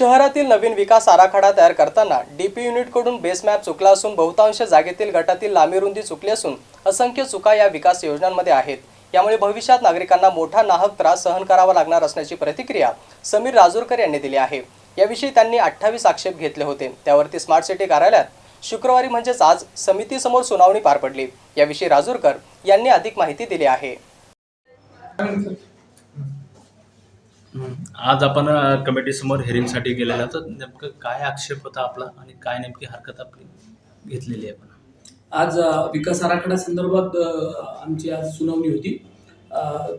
शहरातील नवीन विकास आराखडा तयार करताना डीपी युनिटकडून बेस मॅप चुकला असून बहुतांश जागेतील गटातील लांबी रुंदी चुकली असून असंख्य चुका या विकास योजनांमध्ये आहेत. यामुळे भविष्यात नागरिकांना मोठा नाहक त्रास सहन करावा लागणार असण्याची प्रतिक्रिया समीर राजूरकर यांनी दिली आहे. याविषयी त्यांनी अठ्ठावीस आक्षेप घेतले होते. त्यावरती स्मार्ट सिटी कार्यालयात शुक्रवारी म्हणजेच आज समितीसमोर सुनावणी पार पडली. याविषयी राजूरकर यांनी अधिक माहिती दिली आहे. आज आपण कमिटीसमोर हेरिंगसाठी गेलेलो तर नेमकं काय आक्षेप होता आपला आणि काय नेमकी हरकत आपली घेतलेली आहे आपण? आज विकास आराखडा संदर्भात आमची आज सुनावणी होती.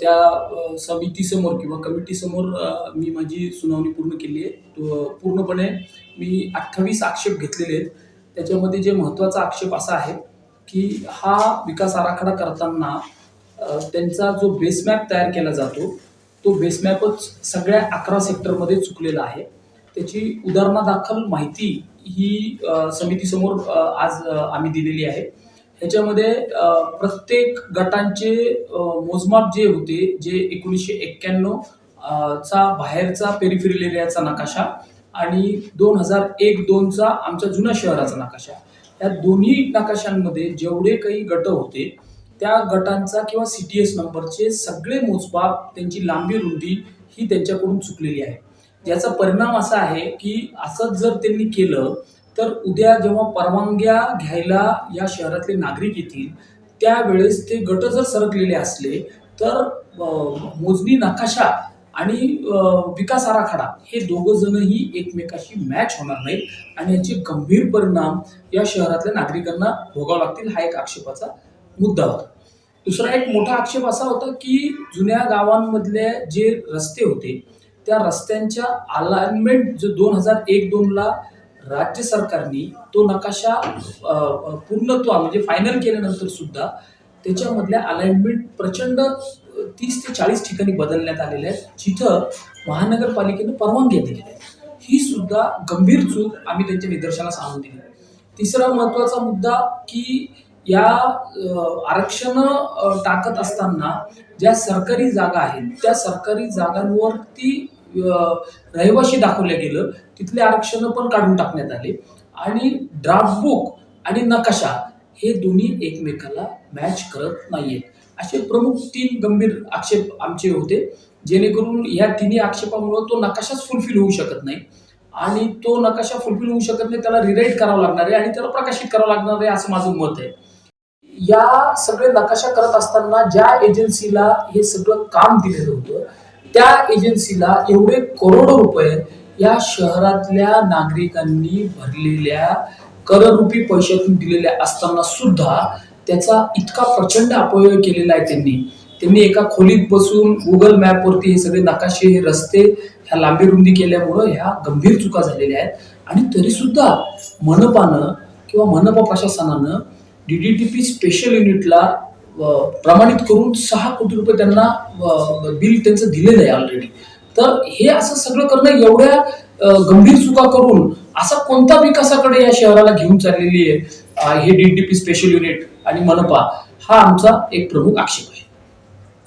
त्या समितीसमोर किंवा कमिटीसमोर मी माझी सुनावणी पूर्ण केली आहे. तो पूर्णपणे मी अठ्ठावीस आक्षेप घेतलेले आहेत. त्याच्यामध्ये जे महत्त्वाचा आक्षेप असा आहे की हा विकास आराखडा करताना त्यांचा जो बेसमॅप तयार केला जातो तो बेसमॅपच सगळ्या अकरा सेक्टरमध्ये चुकलेला आहे. त्याची उदाहरणादाखल माहिती ही समितीसमोर आज आम्ही दिलेली आहे. ह्याच्यामध्ये प्रत्येक गटांचे मोजमाप जे होते जे एकोणीसशे एक्क्याण्णव चा बाहेरचा पेरिफेरल एरियाचा नकाशा आणि दोन हजार एक दोनचा आमच्या जुन्या शहराचा नकाशा. या दोन्ही नकाशांमध्ये जेवढे काही गट होते त्या गटांचा किंवा सी टी एस नंबरचे सगळे मोजमाप त्यांची लांबी रुंदी ही त्यांच्याकडून चुकलेली आहे. ज्याचा परिणाम असा आहे की असंच जर त्यांनी केलं तर उद्या जेव्हा परवानग्या घ्यायला या शहरातले नागरिक येतील त्यावेळेस ते गट जर सरकलेले असले तर मोजणी नकाशा आणि विकास आराखडा हे दोघं जणही एकमेकाशी मॅच होणार नाहीत आणि याचे गंभीर परिणाम या शहरातल्या नागरिकांना भोगावे लागतील हा एक आक्षेपाचा मुद्दा होता. दुसरा एक मोठा आक्षेप असा होता की जुन्या गावांमधले जे रस्ते होते त्या रस्त्यांच्या अलाइनमेंट जो दोन हजार एक दोनला राज्य सरकारने तो नकाशा पूर्णत्वा म्हणजे फायनल केल्यानंतर सुद्धा त्याच्यामधल्या अलाइनमेंट प्रचंड तीस ते चाळीस ठिकाणी बदलण्यात आलेले आहेत जिथं महानगरपालिकेनं परवानग्या दिलेल्या आहेत ही सुद्धा गंभीर चूक आम्ही त्यांच्या निदर्शनास आणून दिली. तिसरा महत्त्वाचा मुद्दा की या आरक्षण टाकत असताना ज्या सरकारी जागा आहेत त्या सरकारी जागांवरती रहिवाशी दाखवल्या गेलं तिथले आरक्षण पण काढून टाकण्यात आले. आणि ड्राफ्ट बुक आणि नकाशा हे दोन्ही एकमेकाला मॅच करत नाहीयेत. असे प्रमुख तीन गंभीर आक्षेप आमचे होते. जेणेकरून या तिन्ही आक्षेपामुळं तो नकाशाच फुलफिल होऊ शकत नाही. आणि तो नकाशा फुलफिल होऊ शकत नाही त्याला रिराईट करावा लागणार आहे आणि त्याला प्रकाशित करावं लागणार आहे असं माझं मत आहे. या सगळे नकाशा करत असताना ज्या एजन्सीला हे सगळं काम दिलेलं होतं त्या एजन्सीला एवढे करोडो रुपये या शहरातल्या नागरिकांनी भरलेल्या कररूपी पैशातून दिलेल्या असताना सुद्धा त्याचा इतका प्रचंड अपव्यय केलेला आहे त्यांनी. त्यांनी एका खोलीत बसून गुगल मॅपवरती हे सगळे नकाशे हे रस्ते ह्या लांबी रुंदी केल्यामुळं ह्या गंभीर चुका झालेल्या आहेत. आणि तरी सुद्धा मनपानं किंवा मनपा प्रशासनानं डीडीटीपी स्पेशल युनिटला प्रमाणित करून सहा कोटी रुपये त्यांना बिल त्यांचं दिलेलं आहे ऑलरेडी तर हे असं सगळं करणं एवढ्या गंभीर चुका करून असा कोणता विकासाकडे या शहराला घेऊन चाललेली आहे हे डीडीपी स्पेशल युनिट आणि मनपा हा आमचा एक प्रमुख आक्षेप आहे.